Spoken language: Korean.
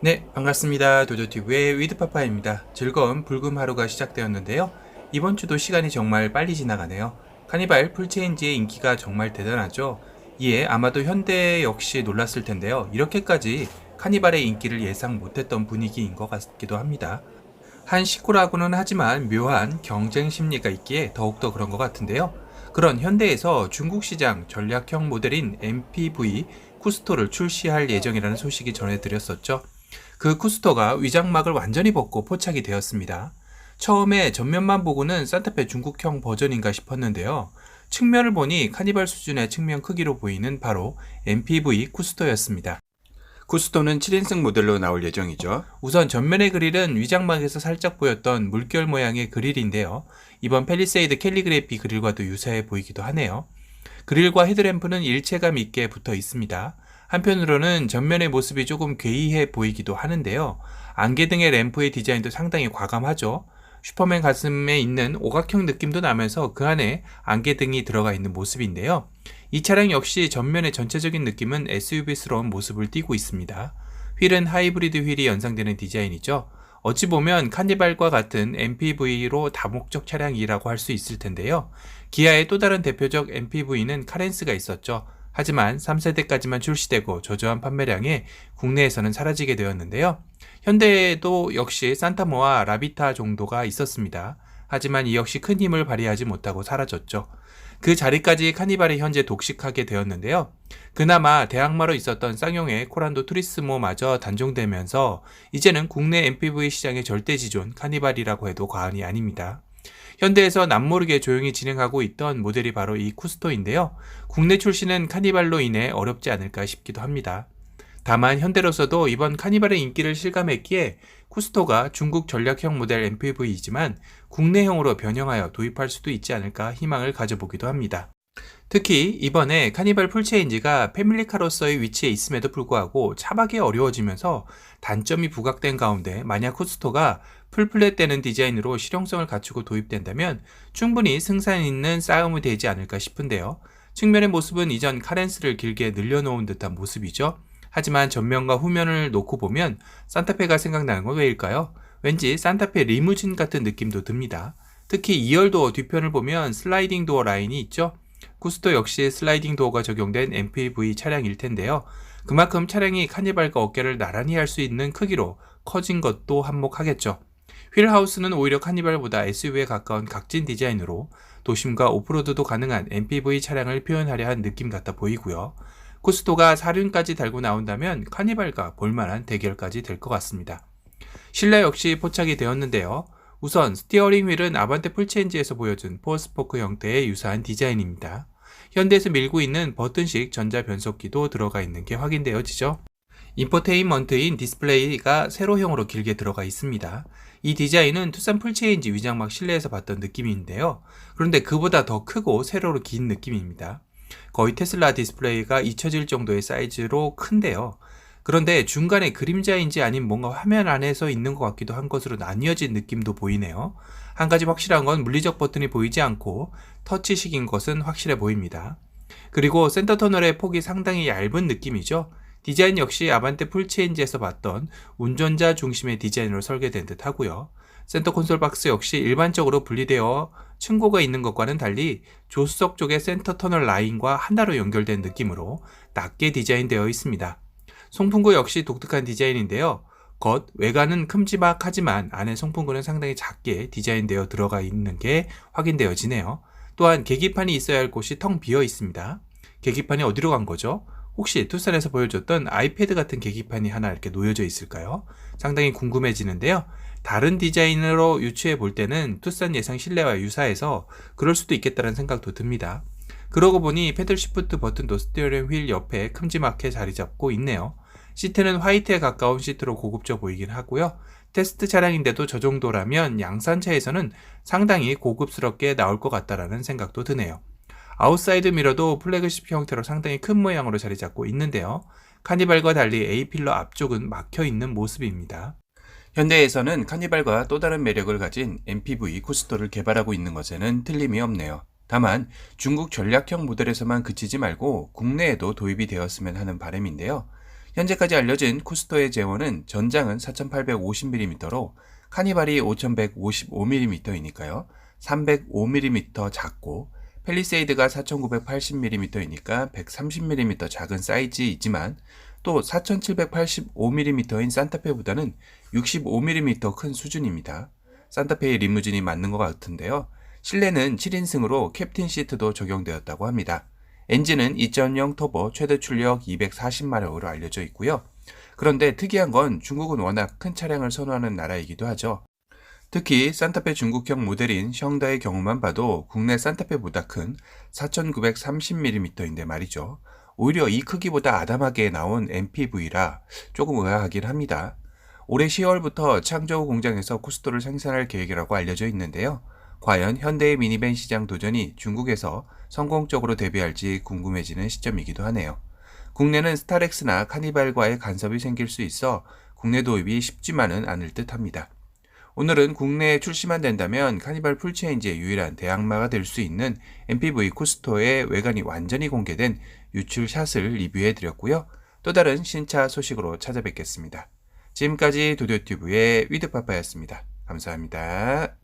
네, 반갑습니다. 도도티브의 위드파파입니다. 즐거운 불금 하루가 시작되었는데요. 이번 주도 시간이 정말 빨리 지나가네요. 카니발 풀체인지의 인기가 정말 대단하죠. 이에 아마도 현대 역시 놀랐을 텐데요. 이렇게까지 카니발의 인기를 예상 못했던 분위기인 것 같기도 합니다. 한 식구라고는 하지만 묘한 경쟁 심리가 있기에 더욱더 그런 것 같은데요. 그런 현대에서 중국 시장 전략형 모델인 MPV 쿠스토를 출시할 예정이라는 소식이 전해드렸었죠. 그 쿠스토가 위장막을 완전히 벗고 포착이 되었습니다. 처음에 전면만 보고는 산타페 중국형 버전인가 싶었는데요. 측면을 보니 카니발 수준의 측면 크기로 보이는 바로 MPV 쿠스토였습니다. 쿠스토는 7인승 모델로 나올 예정이죠. 우선 전면의 그릴은 위장막에서 살짝 보였던 물결 모양의 그릴인데요. 이번 펠리세이드 캘리그래피 그릴과도 유사해 보이기도 하네요. 그릴과 헤드램프는 일체감 있게 붙어 있습니다. 한편으로는 전면의 모습이 조금 괴이해 보이기도 하는데요. 안개 등의 램프의 디자인도 상당히 과감하죠. 슈퍼맨 가슴에 있는 오각형 느낌도 나면서 그 안에 안개 등이 들어가 있는 모습인데요. 이 차량 역시 전면의 전체적인 느낌은 SUV스러운 모습을 띠고 있습니다. 휠은 하이브리드 휠이 연상되는 디자인이죠. 어찌 보면 카니발과 같은 MPV로 다목적 차량이라고 할 수 있을 텐데요. 기아의 또 다른 대표적 MPV는 카렌스가 있었죠. 하지만 3세대까지만 출시되고 저조한 판매량에 국내에서는 사라지게 되었는데요. 현대에도 역시 산타모와 라비타 정도가 있었습니다. 하지만 이 역시 큰 힘을 발휘하지 못하고 사라졌죠. 그 자리까지 카니발이 현재 독식하게 되었는데요. 그나마 대항마로 있었던 쌍용의 코란도 투리스모마저 단종되면서 이제는 국내 MPV 시장의 절대지존 카니발이라고 해도 과언이 아닙니다. 현대에서 남모르게 조용히 진행하고 있던 모델이 바로 이 쿠스토인데요. 국내 출시는 카니발로 인해 어렵지 않을까 싶기도 합니다. 다만 현대로서도 이번 카니발의 인기를 실감했기에 쿠스토가 중국 전략형 모델 MPV이지만 국내형으로 변형하여 도입할 수도 있지 않을까 희망을 가져보기도 합니다. 특히 이번에 카니발 풀체인지가 패밀리카로서의 위치에 있음에도 불구하고 차박이 어려워지면서 단점이 부각된 가운데 만약 쿠스토가 풀플랫 되는 디자인으로 실용성을 갖추고 도입된다면 충분히 승산 있는 싸움이 되지 않을까 싶은데요. 측면의 모습은 이전 카렌스를 길게 늘려놓은 듯한 모습이죠. 하지만 전면과 후면을 놓고 보면 산타페가 생각나는 건 왜일까요? 왠지 산타페 리무진 같은 느낌도 듭니다. 특히 2열 도어 뒤편을 보면 슬라이딩 도어 라인이 있죠. 쿠스토 역시 슬라이딩 도어가 적용된 MPV 차량일 텐데요. 그만큼 차량이 카니발과 어깨를 나란히 할 수 있는 크기로 커진 것도 한몫하겠죠. 휠하우스는 오히려 카니발보다 SUV에 가까운 각진 디자인으로 도심과 오프로드도 가능한 MPV 차량을 표현하려 한 느낌 같아 보이고요. 쿠스토가 사륜까지 달고 나온다면 카니발과 볼만한 대결까지 될 것 같습니다. 실내 역시 포착이 되었는데요. 우선 스티어링 휠은 아반떼 풀체인지에서 보여준 포스포크 형태의 유사한 디자인입니다. 현대에서 밀고 있는 버튼식 전자 변속기도 들어가 있는 게 확인되어지죠. 인포테인먼트인 디스플레이가 세로형으로 길게 들어가 있습니다. 이 디자인은 투싼 풀체인지 위장막 실내에서 봤던 느낌인데요. 그런데 그보다 더 크고 세로로 긴 느낌입니다. 거의 테슬라 디스플레이가 잊혀질 정도의 사이즈로 큰데요. 그런데 중간에 그림자인지 아닌 뭔가 화면 안에서 있는 것 같기도 한 것으로 나뉘어진 느낌도 보이네요. 한 가지 확실한 건 물리적 버튼이 보이지 않고 터치식인 것은 확실해 보입니다. 그리고 센터 터널의 폭이 상당히 얇은 느낌이죠. 디자인 역시 아반떼 풀체인지에서 봤던 운전자 중심의 디자인으로 설계된 듯 하고요. 센터 콘솔 박스 역시 일반적으로 분리되어 층고가 있는 것과는 달리 조수석 쪽의 센터 터널 라인과 하나로 연결된 느낌으로 낮게 디자인되어 있습니다. 송풍구 역시 독특한 디자인인데요. 겉 외관은 큼지막하지만 안에 송풍구는 상당히 작게 디자인되어 들어가 있는 게 확인되어지네요. 또한 계기판이 있어야 할 곳이 텅 비어 있습니다. 계기판이 어디로 간 거죠? 혹시 투싼에서 보여줬던 아이패드 같은 계기판이 하나 이렇게 놓여져 있을까요? 상당히 궁금해지는데요. 다른 디자인으로 유추해 볼 때는 투싼 예상 실내와 유사해서 그럴 수도 있겠다는 생각도 듭니다. 그러고 보니 패들 시프트 버튼도 스티어링 휠 옆에 큼지막하게 자리 잡고 있네요. 시트는 화이트에 가까운 시트로 고급져 보이긴 하고요. 테스트 차량인데도 저 정도라면 양산차에서는 상당히 고급스럽게 나올 것 같다라는 생각도 드네요. 아웃사이드 미러도 플래그십 형태로 상당히 큰 모양으로 자리 잡고 있는데요. 카니발과 달리 A필러 앞쪽은 막혀 있는 모습입니다. 현대에서는 카니발과 또 다른 매력을 가진 MPV 쿠스토를 개발하고 있는 것에는 틀림이 없네요. 다만 중국 전략형 모델에서만 그치지 말고 국내에도 도입이 되었으면 하는 바람인데요. 현재까지 알려진 쿠스토의 재원은 전장은 4850mm로 카니발이 5155mm이니까요. 305mm 작고 펠리세이드가 4980mm이니까 130mm 작은 사이즈이지만 또 4785mm인 산타페보다는 65mm 큰 수준입니다. 산타페의 리무진이 맞는 것 같은데요. 실내는 7인승으로 캡틴 시트도 적용되었다고 합니다. 엔진은 2.0 터보 최대 출력 240마력으로 알려져 있고요. 그런데 특이한 건 중국은 워낙 큰 차량을 선호하는 나라이기도 하죠. 특히 산타페 중국형 모델인 샹다의 경우만 봐도 국내 산타페보다 큰 4930mm인데 말이죠. 오히려 이 크기보다 아담하게 나온 MPV라 조금 의아하긴 합니다. 올해 10월부터 창저우 공장에서 쿠스토를 생산할 계획이라고 알려져 있는데요. 과연 현대의 미니밴 시장 도전이 중국에서 성공적으로 데뷔할지 궁금해지는 시점이기도 하네요. 국내는 스타렉스나 카니발과의 간섭이 생길 수 있어 국내 도입이 쉽지만은 않을 듯 합니다. 오늘은 국내에 출시만 된다면 카니발 풀체인지의 유일한 대항마가 될 수 있는 MPV 쿠스토의 외관이 완전히 공개된 유출샷을 리뷰해 드렸고요. 또 다른 신차 소식으로 찾아뵙겠습니다. 지금까지 도디오튜브의 위드파파였습니다. 감사합니다.